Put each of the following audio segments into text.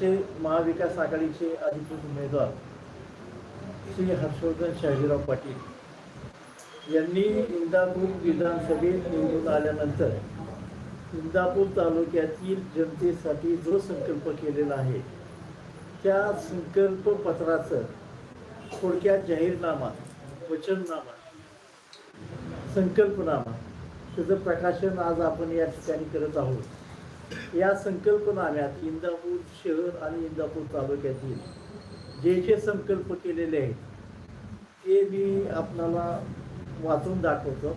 ते महाविकास आघाडीचे अधिकृत उमेदवार श्री हर्षवर्धन शहाजीराव पाटील यांनी इंदापूर विधानसभेत निवडून आल्यानंतर इंदापूर तालुक्यातील जनतेसाठी जो संकल्प केलेला आहे त्या संकल्प पत्राचं थोडक्यात जाहीरनामा वचननामा संकल्पनामा त्याचं प्रकाशन आज आपण या ठिकाणी करत आहोत. या संकल्पनाम्यात इंदापूर शहर आणि इंदापूर तालुक्यातील जे जे संकल्प केलेले आहेत ते मी आपणाला वाचून दाखवतो.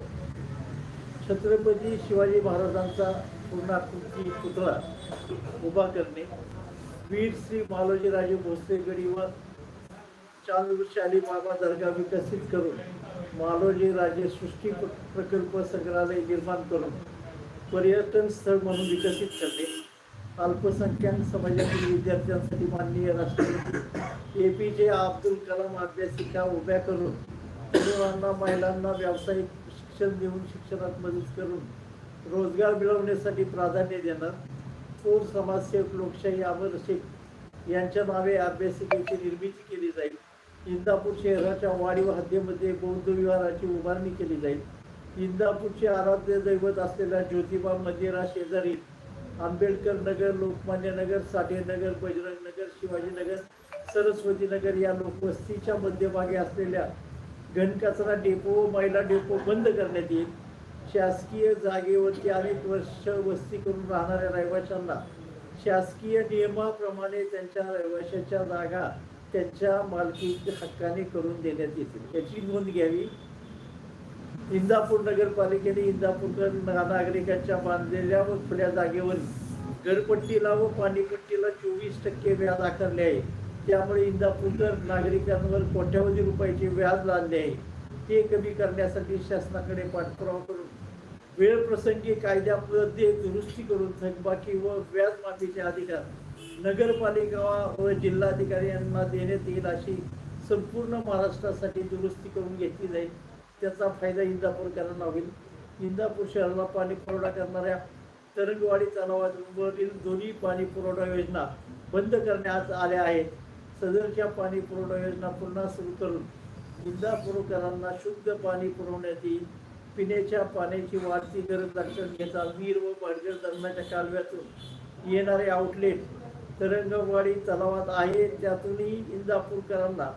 छत्रपती शिवाजी महाराजांचा पूर्णाकृती पुतळा उभा करणे वीर श्री मालोजीराजे भोसलेगडीवर गडी व बाबा दर्गा विकसित करून मालोजीराजे सृष्टी प्र- प्रकल्प संग्रहालय निर्माण करून पर्यटन स्थळ म्हणून विकसित करणे. अल्पसंख्याक समाजातील विद्यार्थ्यांसाठी माननीय राष्ट्रपती ए पी जे अब्दुल कलाम अभ्यासिका उभ्या करून तरुणांना महिलांना व्यावसायिक शिक्षण देऊन शिक्षणात मदत करून रोजगार मिळवण्यासाठी प्राधान्य देणार. थोर समाजसेवक लोकशाही अमर शेख यांच्या नावे अभ्यासिकेची निर्मिती केली जाईल. इंदापूर शहराच्या वाढीव हद्दीमध्ये बौद्ध विहाराची उभारणी केली जाईल. इंदापूरचे आराध्य दैवत असलेल्या ज्योतिबा मंदिरा शेजारी आंबेडकर नगर लोकमान्य नगर साठेनगर बजरंग नगर शिवाजीनगर सरस्वती नगर या लोकवस्तीच्या मध्यभागी असलेल्या घनकचरा डेपो व महिला डेपो बंद करण्यात येईल. शासकीय जागेवरती अनेक वर्ष वस्ती करून राहणाऱ्या रहिवाशांना शासकीय नियमाप्रमाणे त्यांच्या रहिवाशाच्या जागा त्यांच्या मालकी हक्काने करून देण्यात येतील. याची नोंद घ्यावी. इंदापूर नगरपालिकेने इंदापूरकर नागरिकांच्या बांधलेल्या व खुल्या जागेवर घरपट्टीला व पाणीपट्टीला चोवीस टक्के व्याज आकारले आहे. त्यामुळे इंदापूरकर नागरिकांवर कोट्यावधी रुपयाचे व्याज लादले आहे. ते कमी करण्यासाठी शासनाकडे पाठपुरावा करून वेळ प्रसंगी कायद्यामध्ये दुरुस्ती करून थकबाकी व व्याज माफीचे अधिकार नगरपालिका व जिल्हाधिकारी यांना देण्यात येईल अशी संपूर्ण महाराष्ट्रासाठी दुरुस्ती करून घेतली जाईल. त्याचा फायदा इंदापूरकरांना होईल. इंदापूर शहराला पाणी पुरवठा करणाऱ्या तरंगवाडी तलावावरील दोन्ही पाणी पुरवठा योजना बंद करण्यात आल्या आहेत. सदरच्या पाणी पुरवठा योजना पुन्हा सुरू करून इंदापूरकरांना शुद्ध पाणी पुरवण्यात येईल. पिण्याच्या पाण्याची वाढती गरज लक्षात घेता वीर व बडगड धरणाच्या कालव्यातून येणारे आउटलेट तरंगवाडी तलावात आहे त्यातूनही इंदापूरकरांना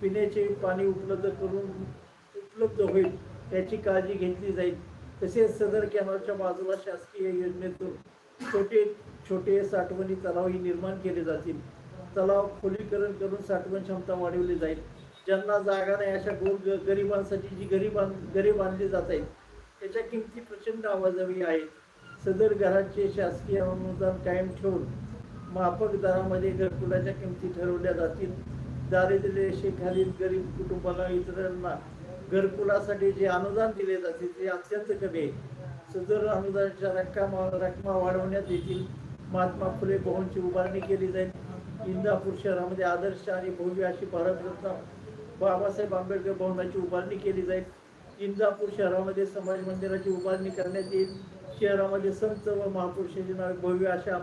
पिण्याचे पाणी उपलब्ध करून उपलब्ध होईल याची काळजी घेतली जाईल. तसेच सदर कॅनॉलच्या बाजूला शासकीय योजनेतून छोटे छोटे साठवणी तलावही निर्माण केले जातील. तलाव खोलीकरण करून साठवण क्षमता वाढवली जाईल. ज्यांना जागा नाही अशा गोर गरिबांसाठी जी गरीब गरीब बांधली जात आहेत त्याच्या किमती प्रचंड आवाजावी आहेत. सदर घराचे शासकीय अनुदान कायम ठेवून माफक दरामध्ये घरकुलाच्या किमती ठरवल्या जातील. दारिद्र्य रेषेखालील गरीब कुटुंबाला इतरांना घरकुलासाठी जे अनुदान दिले जाते ते अत्यंत कमी आहे. सदर अनुदानाच्या रक्कमा रकमा वाढवण्यात येतील महात्मा फुले भवनची उभारणी केली जाईल. इंदापूर शहरामध्ये आदर्श आणि भव्य अशी भारतरत्न बाबासाहेब आंबेडकर भवनाची उभारणी केली जाईल. इंदापूर शहरामध्ये समाज मंदिराची उभारणी करण्यात येईल. शहरामध्ये संत व महापुरुषांची नावे भव्य अशा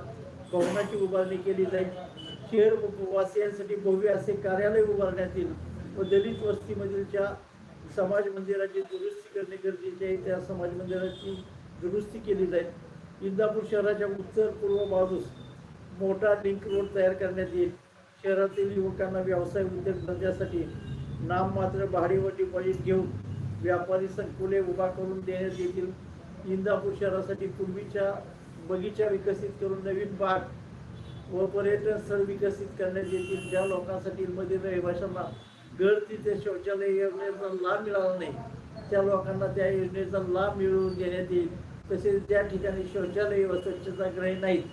भवनाची उभारणी केली जाईल. शहर वासियांसाठी भव्य असे कार्यालय उभारण्यात येईल व दलित वस्तीमधीलच्या समाज मंदिराची दुरुस्ती करणे गरजेचे आहे. त्या समाज मंदिराची दुरुस्ती केली जाईल. इंदापूर शहराच्या उत्तर पूर्व बाजूस मोठा लिंक रोड तयार करण्यात येईल. शहरातील युवकांना व्यवसाय उद्योग धंद्यासाठी नाममात्र भाडे व डिपॉझिट घेऊन व्यापारी संकुले उभा करून देण्यात येतील. इंदापूर शहरासाठी पूर्वीच्या बगीचा विकसित करून नवीन बाग व पर्यटन स्थळ विकसित करण्यात येतील. ज्या लोकांसाठी मधील रहिवाशांना घर तिथे शौचालय योजनेचा लाभ मिळाला नाही. त्या लोकांना त्या योजनेचा लाभ मिळवून देण्यात येईल. तसेच ज्या ठिकाणी शौचालय व स्वच्छतागृहे नाहीत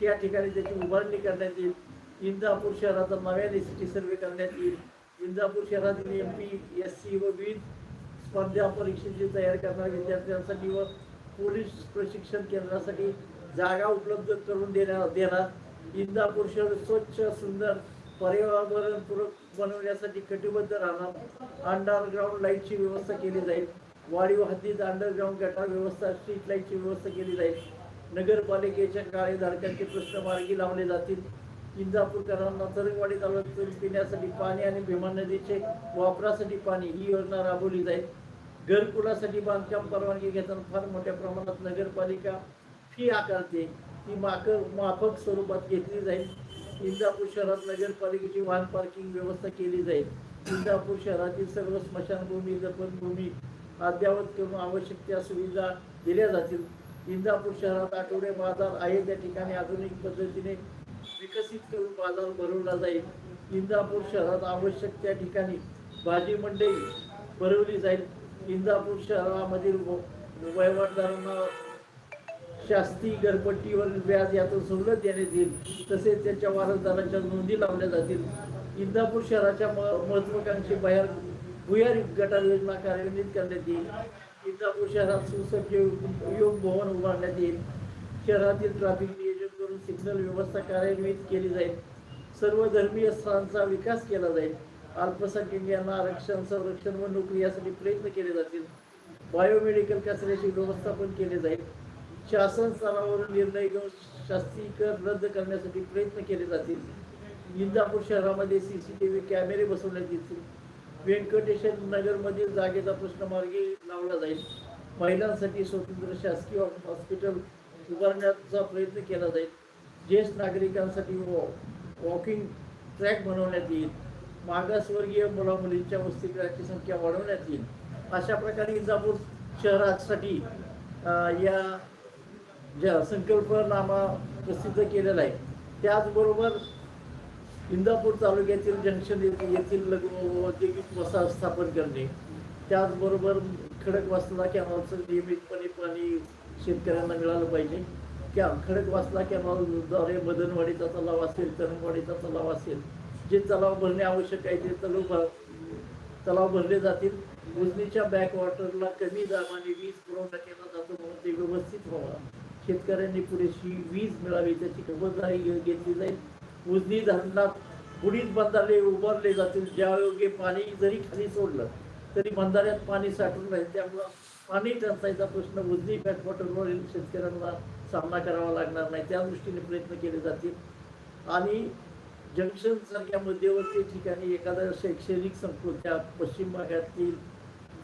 त्या ठिकाणी त्याची उभारणी करण्यात येईल. इंदापूर शहराचा नव्याने सिटी सर्वे करण्यात येईल. इंदापूर शहरातील एम पी एस सी व विविध स्पर्धा परीक्षेची तयार करणाऱ्या विद्यार्थ्यांसाठी व पोलीस प्रशिक्षण केंद्रासाठी जागा उपलब्ध करून देण्या देणार. इंदापूर शहर स्वच्छ सुंदर पर्यावरणपूरक बनवण्यासाठी कटिबद्ध राहणार. अंडरग्राऊंड लाईटची व्यवस्था केली जाईल. वाढीव हद्दीत अंडरग्राऊंड गटार व्यवस्था स्ट्रीट लाईटची व्यवस्था केली जाईल. नगरपालिकेच्या काळेधारकांचे प्रश्न मार्गी लावले जातील. इंदापूरकरांना तरंगवाडी तालुक्यातून पिण्यासाठी पाणी आणि भीमा नदीचे वापरासाठी पाणी ही योजना राबवली जाईल. घरकुलासाठी बांधकाम परवानगी घेताना फार मोठ्या प्रमाणात नगरपालिका फी आकारते. ती माक माफक स्वरूपात घेतली जाईल. इंदापूर शहरात नगरपालिकेची वाहन पार्किंग व्यवस्था केली जाईल. इंदापूर शहरातील सर्व स्मशानभूमी दफनभूमी अद्ययावत करून आवश्यक त्या सुविधा दिल्या जातील. इंदापूर शहरात आठवडे बाजार आहे त्या ठिकाणी आधुनिक पद्धतीने विकसित करून बाजार भरवला जाईल. इंदापूर शहरात आवश्यक त्या ठिकाणी भाजी मंडई भरवली जाईल. इंदापूर शहरामधील व- वहिवाटदारांना शास्ती घरपट्टीवर व्याज यातून सवलत देण्यात येईल तसेच त्यांच्या वारसदारांच्या नोंदी लावल्या जातील. इंदापूर शहराच्या म- महत्वाकांक्षी बाहेर भुयार गटार योजना कार्यान्वित करण्यात येईल. इंदापूर शहरात सुसज्ज योग भवन उभारण्यात येईल. शहरातील ट्रॅफिक नियोजन करून सिग्नल व्यवस्था कार्यान्वित केली जाईल. सर्व धर्मीय स्थळांचा विकास केला जाईल. अल्पसंख्याकांना आरक्षण संरक्षण व नोकरी यासाठी प्रयत्न केले जातील. बायोमेडिकल कचऱ्याचे व्यवस्थापन केले जाईल. शासन स्तरावरून निर्णय घेऊन शास्त्रीकरण रद्द करण्यासाठी प्रयत्न केले जातील. इंदापूर शहरामध्ये सी सी टी व्ही कॅमेरे बसवण्यात येतील व्यंकटेश्वर नगरमधील जागेचा प्रश्न मार्गी लावला जाईल. महिलांसाठी स्वतंत्र शासकीय हॉस्पिटल उभारण्याचा प्रयत्न केला जाईल. ज्येष्ठ नागरिकांसाठी वॉ वॉकिंग ट्रॅक बनवण्यात येईल. मागासवर्गीय मुला मुलींच्या वसतिगृहाची संख्या वाढवण्यात येईल. अशा प्रकारे इंदापूर शहरासाठी या ज्या संकल्पनामा प्रसिद्ध केलेला आहे. त्याचबरोबर इंदापूर तालुक्यातील जंक्शन येथील लघु औद्योगिक वसाहत स्थापन करणे. त्याचबरोबर खडकवासला कॅनॉलचं नियमितपणे पाणी शेतकऱ्यांना मिळालं पाहिजे. त्या खडकवासला कॅनॉलद्वारे मदनवाडीचा तलाव असेल तरणवाडीचा तलाव असेल जे तलाव भरणे आवश्यक आहे ते तलाव भर तलाव भरले जातील. उजनीच्या बॅकवॉटरला कमी दाबाने वीज पुरवठा केला जातो म्हणून ते व्यवस्थित व्हावा. शेतकऱ्यांनी पुरेशी वीज मिळावी त्याची खबरदारी घेतली जाईल. उजनी धरणात बुडीत बंधारे उभारले जातील. ज्या योग्य पाणी जरी खाली सोडलं तरी बंधाऱ्यात पाणी साठून राहील. त्यामुळं पाणी टंचाईचा प्रश्न उजनी बॅकवॉटरवरील शेतकऱ्यांना सामना करावा लागणार नाही. त्या दृष्टीने प्रयत्न केले जातील. आणि जंक्शन सारख्या मध्यवर्ती ठिकाणी एखादा शैक्षणिक संकुल त्या पश्चिम भागातील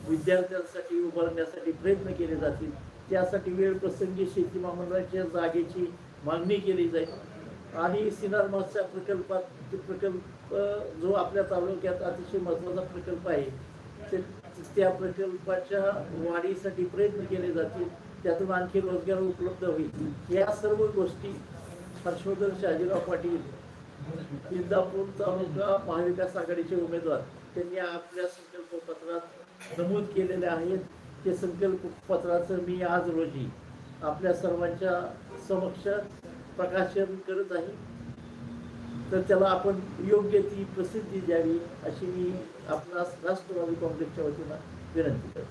विद्यार्थ्यांसाठी उभारण्यासाठी प्रयत्न केले जातील. त्यासाठी वेळ प्रसंगी शेती महामंडळाच्या जागेची मागणी केली जाईल. आणि सिनार मासच्या प्रकल्पात प्रकल्प जो आपल्या तालुक्यात अतिशय महत्त्वाचा प्रकल्प आहे ते त्या प्रकल्पाच्या वाढीसाठी प्रयत्न केले जातील. त्यातून आणखी रोजगार उपलब्ध होईल. या सर्व गोष्टी हर्षवर्धन शहाजीराव पाटील इंदापूर तालुका महाविकास आघाडीचे उमेदवार त्यांनी आपल्या संकल्पपत्रात नमूद केलेले आहेत. ते संकल्प पत्राचं मी आज रोजी आपल्या सर्वांच्या समक्ष प्रकाशन करत आहे. तर त्याला आपण योग्य ती प्रसिद्धी द्यावी अशी मी आपणास राष्ट्रवादी काँग्रेसच्या वतीनं विनंती करतो.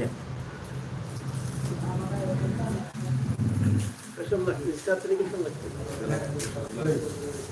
या. कशाला लागते कात्री कशाला लागते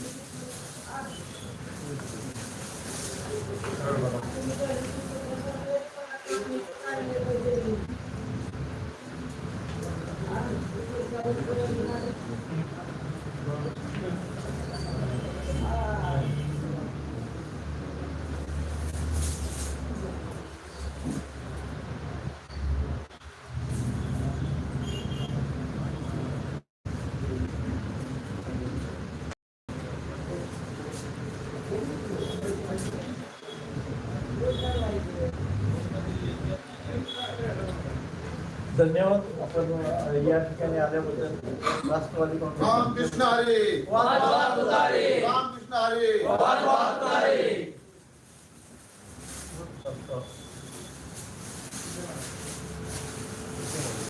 धन्यवाद आपण या ठिकाणी आल्याबद्दल राष्ट्रवादी काँग्रेस रामकृष्ण हरी रामकृष्ण हरी